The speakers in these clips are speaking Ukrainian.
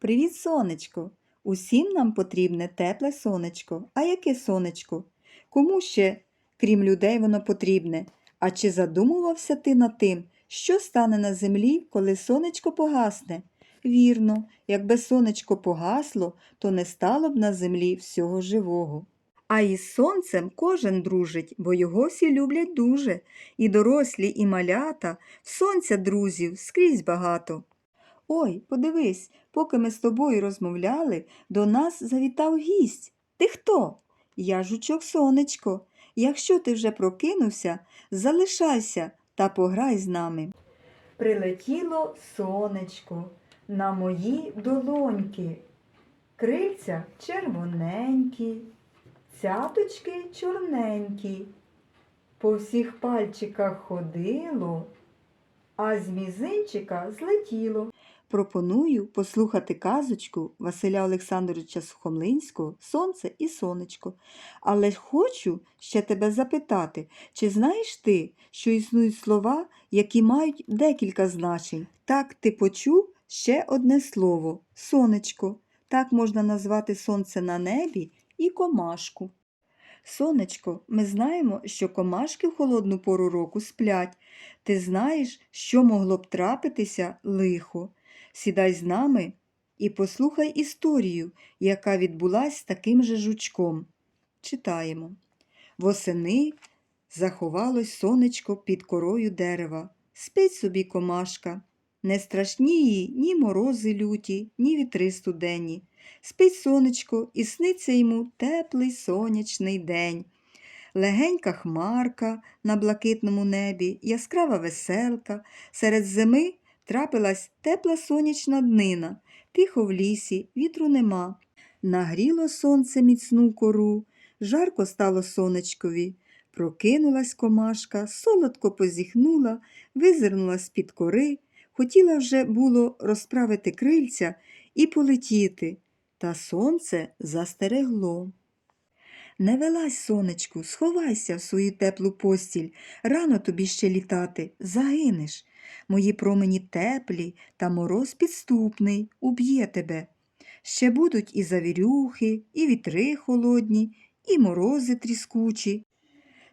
Привіт, сонечко! Усім нам потрібне тепле сонечко. А яке сонечко? Кому ще, крім людей, воно потрібне? А чи задумувався ти над тим, що стане на землі, коли сонечко погасне? Вірно, якби сонечко погасло, то не стало б на землі всього живого. А із сонцем кожен дружить, бо його всі люблять дуже. І дорослі, і малята, сонця друзів скрізь багато. Ой, подивись, поки ми з тобою розмовляли, до нас завітав гість. Ти хто? Я жучок сонечко. Якщо ти вже прокинувся, залишайся та пограй з нами. Прилетіло сонечко на мої долоньки. Крильця червоненькі, цяточки чорненькі. По всіх пальчиках ходило, а з мізинчика злетіло. Пропоную послухати казочку Василя Олександровича Сухомлинського Сонце і сонечко. Але хочу ще тебе запитати, чи знаєш ти, що існують слова, які мають декілька значень? Так ти почув ще одне слово сонечко. Так можна назвати сонце на небі і комашку. Сонечко, ми знаємо, що комашки в холодну пору року сплять. Ти знаєш, що могло б трапитися лихо. Сідай з нами і послухай історію, яка відбулась з таким же жучком. Читаємо. Восени заховалось сонечко під корою дерева. Спить собі комашка. Не страшні їй ні морози люті, ні вітри студені. Спить сонечко і сниться йому теплий сонячний день. Легенька хмарка на блакитному небі, яскрава веселка, серед зими трапилась тепла сонячна днина, тихо в лісі, вітру нема. Нагріло сонце міцну кору, жарко стало сонечкові. Прокинулась комашка, солодко позіхнула, визирнула з-під кори, хотіла вже було розправити крильця і полетіти, та сонце застерегло. Не велась, сонечку, сховайся в свою теплу постіль, рано тобі ще літати, загинеш. Мої промені теплі та мороз підступний уб'є тебе. Ще будуть і завірюхи, і вітри холодні, і морози тріскучі.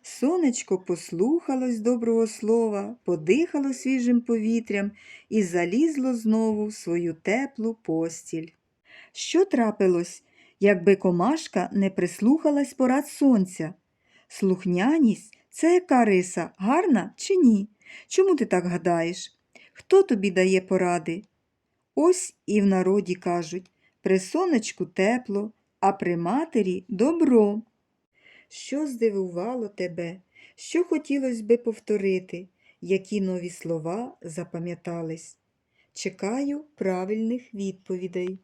Сонечко послухалось доброго слова, подихало свіжим повітрям і залізло знову в свою теплу постіль. Що трапилось, якби комашка не прислухалась порад сонця? Слухняність це яка риса, гарна чи ні? Чому ти так гадаєш? Хто тобі дає поради? Ось і в народі кажуть при сонечку тепло, а при матері добро. Що здивувало тебе? Що хотілося би повторити, які нові слова запам'ятались? Чекаю правильних відповідей.